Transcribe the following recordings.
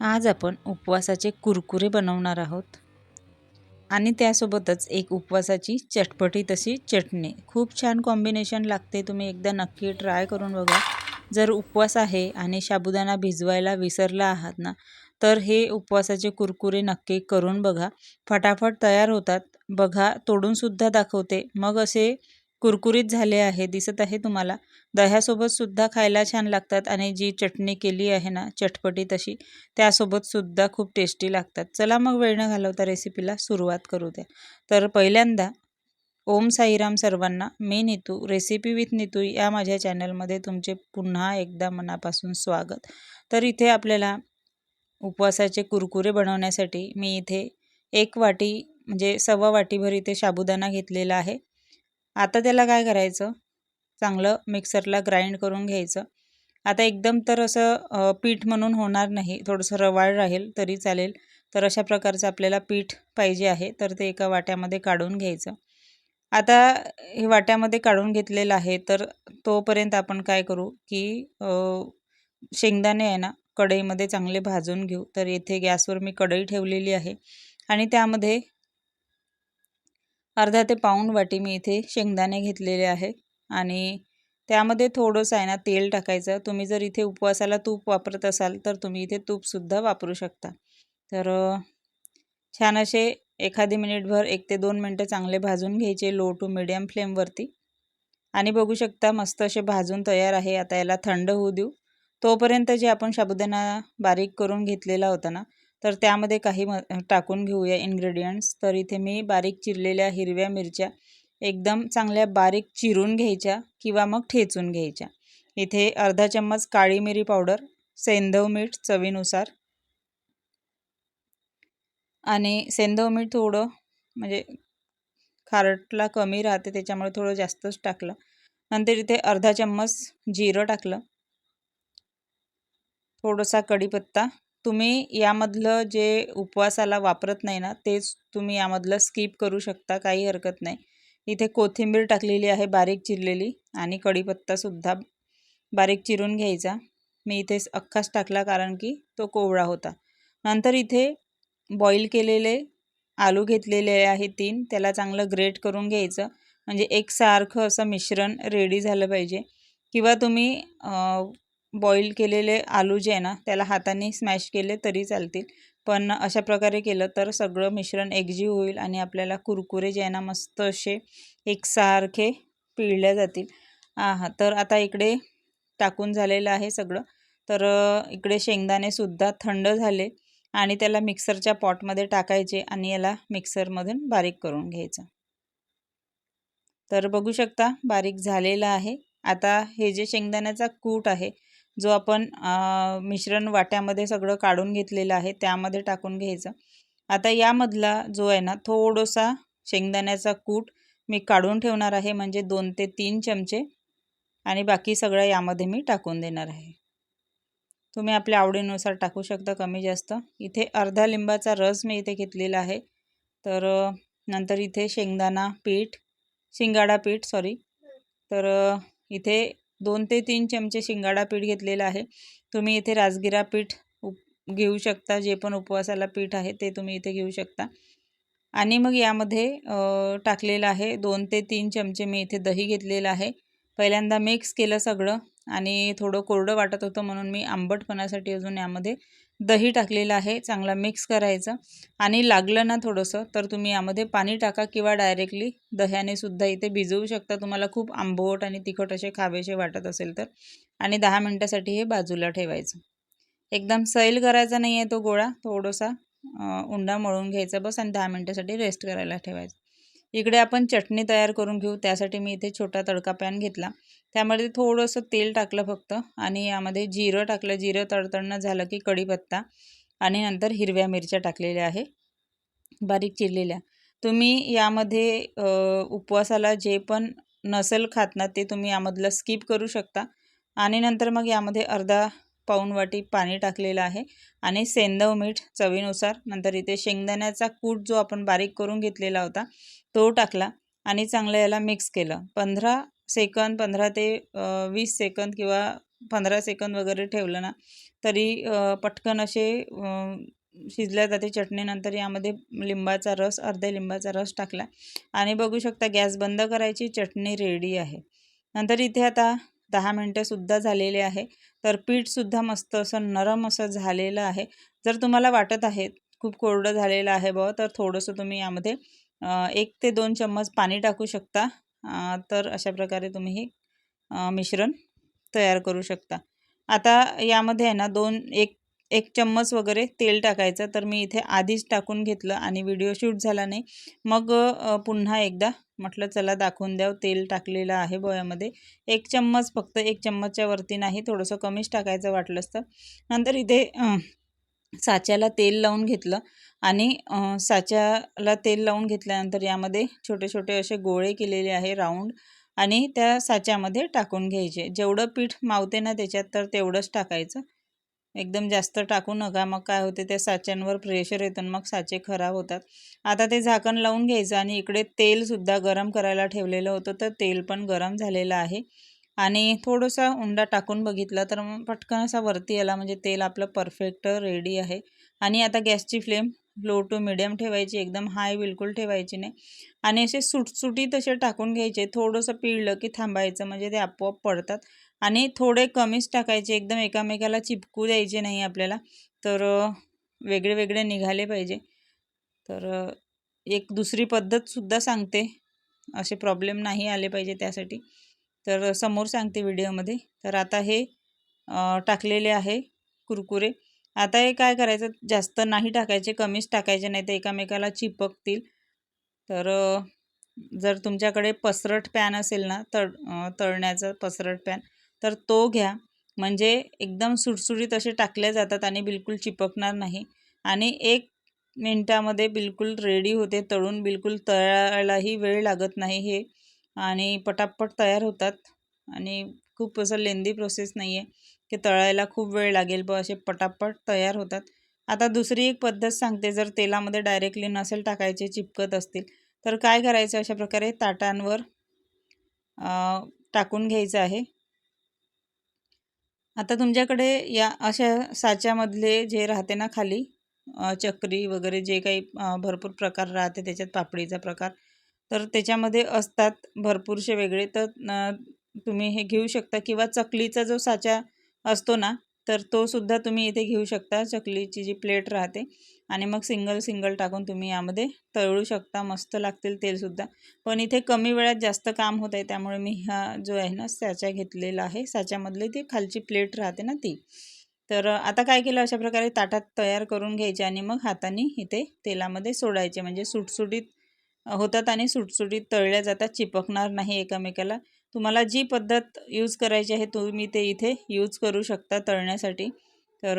आज आपण उपवासाचे कुरकुरे बनवणार आहोत. आणि त्यासोबतच एक उपवासाची चटपटी तशी चटणी. खूप छान कॉम्बिनेशन लागते. तुम्ही एकदा नक्की ट्राय करून बघा. जर उपवास आहे आणि साबुदाणा भिजवायला विसरला आहात ना तर हे उपवासाचे कुरकुरे नक्की करून बघा. फटाफट तयार होतात. बघा तोडूनसुद्धा दाखवते. मग असे कुरकुरीत झाले आहे दिसत आहे तुम्हाला. दह्यासोबत सुद्धा खायला छान लागतात आणि जी चटणी केली आहे ना चटपटी तशी त्यासोबत सुद्धा खूप टेस्टी लागतात. चला मग वेळ न घालवता रेसिपीला सुरुवात करू द्या. तर पहिल्यांदा ओम साईराम सर्वांना मी नितू रेसिपी विथ नितू या माझ्या चॅनलमध्ये तुमचे पुन्हा एकदा मनापासून स्वागत. तर इथे आपल्याला उपवासाचे कुरकुरे बनवण्यासाठी मी इथे एक वाटी म्हणजे सव्वा वाटीभर इथे साबुदाणा घेतलेला आहे. आता त्याला काय करायचं? चांगलं मिक्सरला ग्राइंड करून घ्यायचं. आता एकदम तर असं पीठ म्हणून होणार नाही. थोडंसं रवाळ राहील तरी चालेल. तर अशा प्रकारचं आपल्याला पीठ पाहिजे आहे तर ते एका वाट्यामध्ये काढून घ्यायचं. आता हे वाट्यामध्ये काढून घेतलेलं आहे तर तोपर्यंत आपण काय करू की शेंगदाणे आहे ना कढईमध्ये चांगले भाजून घेऊ. तर येथे गॅसवर मी कढई ठेवलेली आहे आणि त्यामध्ये अर्धा ते पाऊण वाटी मी इथे शेंगदाणे घेतलेले आहे. आणि त्यामध्ये थोडंसं आहे ना तेल टाकायचं. तुम्ही जर इथे उपवासाला तूप वापरत असाल तर तुम्ही इथे तूपसुद्धा वापरू शकता. तर छान असे एखादी मिनिटभर एक ते दोन मिनटं चांगले भाजून घ्यायचे लो टू मिडियम फ्लेमवरती. आणि बघू शकता मस्त असे भाजून तयार आहे. आता याला थंड होऊ देऊ. तोपर्यंत जे आपण साबुदाणा बारीक करून घेतलेला होता ना तर त्यामध्ये काही म टाकून घेऊया इन्ग्रेडियंट्स तर इथे मी बारीक चिरलेल्या हिरव्या मिरच्या एकदम चांगल्या बारीक चिरून घ्यायच्या किंवा मग ठेचून घ्यायच्या. इथे अर्धा चम्मच काळी मिरी पावडर सेंधव मीठ चवीनुसार. आणि सेंधव मीठ थोडं म्हणजे खारटला कमी राहते त्याच्यामुळे थोडं जास्तच टाकलं. नंतर इथे अर्धा चम्मच जिरं टाकलं. थोडासा कढीपत्ता तुम्ही यामधलं जे उपवासाला वापरत नाही ना तेच तुम्ही यामधलं स्किप करू शकता काही हरकत नाही. इथे कोथिंबीर टाकलेली आहे बारीक चिरलेली आणि कढीपत्तासुद्धा बारीक चिरून घ्यायचा. मी इथे अख्खाच टाकला कारण की तो कोवळा होता. नंतर इथे बॉईल केलेले आलू घेतलेले आहे तीन त्याला चांगलं ग्रेट करून घ्यायचं. म्हणजे एकसारखं असं मिश्रण रेडी झालं पाहिजे. किंवा तुम्ही बॉईल केलेले आलू जे आहे ना त्याला हाताने स्मॅश केले तरी चालतील. पण अशा प्रकारे केलं तर सगळं मिश्रण एकजीव होईल आणि आपल्याला कुरकुरे जे आहे ना मस्त असे एकसारखे पिळल्या जातील. हां तर आता इकडे टाकून झालेलं आहे सगळं. तर इकडे शेंगदाणेसुद्धा थंड झाले आणि त्याला मिक्सरच्या पॉटमध्ये टाकायचे आणि याला मिक्सरमधून बारीक करून घ्यायचं. तर बघू शकता बारीक झालेलं आहे. आता हे जे शेंगदाण्याचा कूट आहे जो आपण मिश्रण वाट्यामध्ये सगळं काढून घेतलेलं आहे त्यामध्ये टाकून घ्यायचं. आता यामधला जो आहे ना थोडासा शेंगदाण्याचा कूट मी काढून ठेवणार आहे म्हणजे दोन ते तीन चमचे. आणि बाकी सगळं यामध्ये मी टाकून देणार आहे. तुम्ही आपल्या आवडीनुसार टाकू शकता कमी जास्त. इथे अर्धा लिंबाचा रस मी इथे घेतलेला आहे. तर नंतर इथे शेंगदाणा पीठ शिंगाडा पीठ सॉरी. तर इथे दोन ते तीन चमचे शिंगाडा पीठ घेतलेलं आहे. तुम्ही इथे राजगिरा पीठ उप घेऊ शकता. जे पण उपवासाला पीठ आहे ते तुम्ही इथे घेऊ शकता. आणि मग यामध्ये टाकलेलं आहे दोन ते तीन चमचे मी इथे दही घेतलेलं आहे. पहिल्यांदा मिक्स केलं सगळं आणि थोडं कोरडं वाटत होतं म्हणून मी आंबटपणासाठी अजून यामध्ये दही टाकलेलं आहे चांगला मिक्स करायचं. आणि लागलं ना थोडंसं तर तुम्ही यामध्ये पाणी टाका किंवा डायरेक्टली दह्याने सुद्धा इथे भिजवू शकता. तुम्हाला खूप आंबट आणि तिखट असे खावेसे वाटत असेल तर. आणि दहा मिनटासाठी हे बाजूला ठेवायचं. एकदम सैल करायचा नाही आहे तो गोळा थोडासा उंडा मळून घ्यायचा बस आणि दहा मिनटासाठी रेस्ट करायला ठेवायचं. इकडे आपण चटणी तयार करून घेऊ. त्यासाठी मी इथे छोटा तडका पॅन घेतला. त्यामध्ये थोडंसं तेल टाकलं फक्त आणि यामध्ये जिरं टाकलं. जिरं तडतडणं झालं की कढीपत्ता आणि नंतर हिरव्या मिरच्या टाकलेल्या आहे. बारीक चिरलेल्या. तुम्ही यामध्ये उपवासाला जे पण नसेल खात ना ते तुम्ही यामधलं स्किप करू शकता. आणि नंतर मग यामध्ये अर्धा पाऊण वाटी पाणी टाकलेलं आहे आणि सेंदव मीठ चवीनुसार नंतर इथे शेंगदाण्याचा कूट जो आपण बारीक करून घेतलेला होता तो टाकला आणि चांगलं याला मिक्स केलं. पंधरा सेकंद पंधरा ते वीस सेकंद किंवा पंधरा सेकंद वगैरे ठेवलं ना तरी पटकन असे शिजल्या जाते चटणीनंतर यामध्ये लिंबाचा रस अर्ध्या लिंबाचा रस टाकला. आणि बघू शकता गॅस बंद करायची चटणी रेडी आहे. नंतर इथे आता दहा मिनटंसुद्धा झालेले आहे. तर पीठसुद्धा मस्त असं नरम असं झालेलं आहे. जर तुम्हाला वाटत आहे खूप कोरडं झालेलं आहे ब तर थोडंसं तुम्ही यामध्ये एक ते दोन चम्मच पाणी टाकू शकता. तर अशा प्रकारे तुम्ही हे मिश्रण तयार करू शकता. आता यामध्ये आहे ना दोन एक एक चम्मच वगैरे तेल टाकायचं तर मी इथे आधीच टाकून घेतलं आणि व्हिडिओ शूट झाला नाही. मग पुन्हा एकदा म्हटलं चला दाखवून द्याव तेल टाकलेलं आहे बोयामध्ये. एक चम्मच फक्त एक चम्मचच्या वरती नाही थोडंसं कमीच टाकायचं वाटलं असतं. नंतर इथे साच्याला तेल लावून घेतलं आणि साच्याला तेल लावून घेतल्यानंतर यामध्ये छोटे छोटे असे गोळे केलेले आहे राऊंड आणि त्या साच्यामध्ये टाकून घ्यायचे. जेवढं पीठ मावते ना त्याच्यात तर तेवढंच टाकायचं. एकदम जास्त टाकू नका. मग काय होते त्या साच्यांवर प्रेशर येतं मग साचे खराब होतात. आता ते झाकण लावून घ्यायचं आणि इकडे तेलसुद्धा गरम करायला ठेवलेलं होतं तर तेल पण गरम झालेलं आहे. आणि थोडंसं उंडा टाकून बघितला तर मग पटकन असा वरती आला म्हणजे तेल आपलं परफेक्ट रेडी आहे. आणि आता गॅसची फ्लेम लो टू मिडियम ठेवायची एकदम हाय बिलकुल ठेवायची नाही. आणि असे सुटसुटीत असे टाकून घ्यायचे थोडंसं पिळलं की थांबायचं म्हणजे ते आपोआप पडतात. आणि थोडे कमीच टाकायचे एकदम एकामेकाला चिपकू द्यायचे नाही आपल्याला तर वेगळे वेगळे निघाले पाहिजे. तर एक दुसरी पद्धतसुद्धा सांगते असे प्रॉब्लेम नाही आले पाहिजे त्यासाठी. तर समोर सांगते व्हिडिओमध्ये तर आता हे टाकलेले आहे कुरकुरे. आता हे काय करायचं? जास्त नाही टाकायचे कमीच टाकायचे नाही तर एकामेकाला चिपकतील. तर जर तुमच्याकडे पसरट पॅन असेल ना तळ तळण्याचा पसरट पॅन तर तो घ्या. म्हणजे एकदम सुटसुटीत असे टाकले जातात आणि बिलकुल चिपकणार नाही. आणि एक मिनटामध्ये बिलकुल रेडी होते तळून बिलकुल तळायलाही वेळ लागत नाही हे. आणि पटापट तयार होतात. आणि खूप असं लेंदी प्रोसेस नाही आहे ते तळायला खूप वेळ लागेल ब असे पटापट तयार होतात. आता दुसरी एक पद्धत सांगते जर तेलामध्ये डायरेक्टली नसेल टाकायचे चिपकत असतील तर काय करायचं अशा प्रकारे ताटांवर टाकून घ्यायचं आहे. आता तुमच्याकडे या अशा साच्यामधले जे राहते ना खाली चक्री वगैरे जे काही भरपूर प्रकार राहते त्याच्यात पापडीचा प्रकार तर त्याच्यामध्ये असतात भरपूरसे वेगळे. तर तुम्ही हे घेऊ शकता किंवा चकलीचा जो साचा असतो ना तर तो सुद्धा तुम्ही इथे घेऊ शकता. चकलीची जी प्लेट राहते आणि मग सिंगल सिंगल टाकून तुम्ही यामध्ये तळू शकता. मस्त लागतील तेलसुद्धा पण इथे कमी वेळात जास्त काम होत आहे त्यामुळे मी हा जो आहे ना साचा घेतलेला आहे. साच्यामधली ती खालची प्लेट राहते ना ती. तर आता काय केलं अशा प्रकारे ताटात तयार करून घ्यायचे आणि मग हाताने इथे तेलामध्ये सोडायचे. म्हणजे सुटसुटीत होतात आणि सुटसुटीत तळल्या जातात चिपकणार नाही एकामेकाला. तुम्हाला जी पद्धत यूज करायची आहे तुम्ही ते इथे यूज करू शकता तळण्यासाठी. तर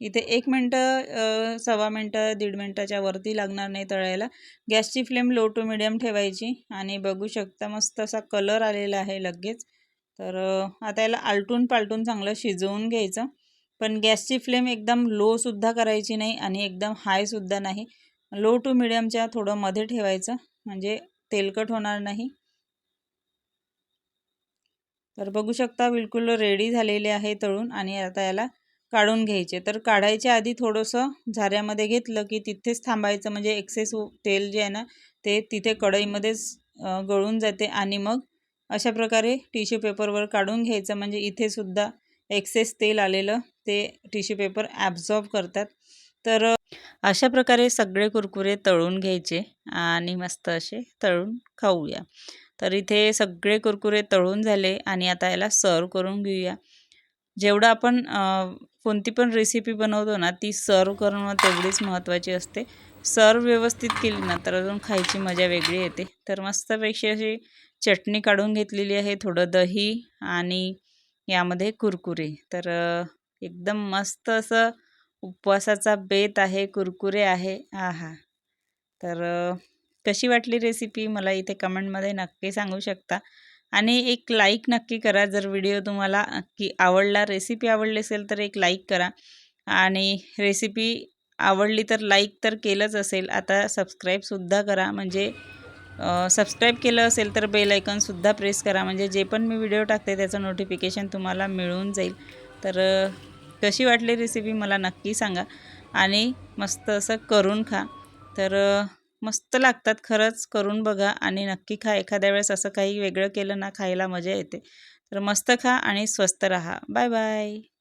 इथे एक मिनटं सव्वा मिनटं दीड मिनटाच्या वरती लागणार नाही तळायला. गॅसची फ्लेम लो टू मिडियम ठेवायची आणि बघू शकता मस्त असा कलर आलेला आहे लगेच. तर आता याला आलटून पालटून चांगलं शिजवून घ्यायचं. पण गॅसची फ्लेम एकदम लोसुद्धा करायची नाही आणि एकदम हायसुद्धा नाही. लो टू मिडियमच्या थोडं मध्ये ठेवायचं. म्हणजे तेलकट होणार नाही. तर बघू शकता बिलकुल रेडी झालेले आहे तळून आणि आता याला काढून घ्यायचे. तर काढायच्या आधी थोडंसं झाऱ्यामध्ये घेतलं की तिथेच थांबायचं. म्हणजे एक्सेस तेल जे आहे ना ते तिथे कढईमध्येच गळून जाते आणि मग अशा प्रकारे टिश्यू पेपरवर काढून घ्यायचं. म्हणजे इथेसुद्धा एक्सेस तेल आलेलं ते टिश्यू पेपर ॲब्झॉर्ब करतात. तर अशा प्रकारे सगळे कुरकुरे तळून घ्यायचे आणि मस्त असे तळून खाऊया. तर इथे सगळे कुरकुरे तळून झाले आणि आता याला सर्व करून घेऊया. जेवढं आपण कोणती पण रेसिपी बनवतो ना ती सर्व करणं तेवढीच महत्त्वाची असते. सर्व व्यवस्थित केली ना तर अजून खायची मजा वेगळी येते. तर मस्तपैकी अशी चटणी काढून घेतलेली आहे थोडं दही आणि यामध्ये कुरकुरे. तर एकदम मस्त असं उपवासाचा बेत आहे कुरकुरे आहे. आहा. तर कशी वाटली रेसिपी मला इथे कमेंटमध्ये नक्की सांगू शकता. आणि एक लाईक नक्की करा जर व्हिडिओ तुम्हाला की आवडला रेसिपी आवडली असेल तर एक लाईक करा. आणि रेसिपी आवडली तर लाईक तर केलंच असेल. आता सबस्क्राईबसुद्धा करा. म्हणजे सबस्क्राईब केलं असेल तर बेल आयकॉनसुद्धा प्रेस करा. म्हणजे जे पण मी व्हिडिओ टाकते त्याचं नोटिफिकेशन तुम्हाला मिळून जाईल. तर कशी वाटली रेसिपी मला नक्की सांगा. आणि मस्त असं करून खा. तर मस्त लागतात खरंच करून बघा आणि नक्की खा. एखाद्या वेळेस असं काही वेगळं केलं ना खायला मजा येते. तर मस्त खा आणि स्वस्त रहा. Bye bye.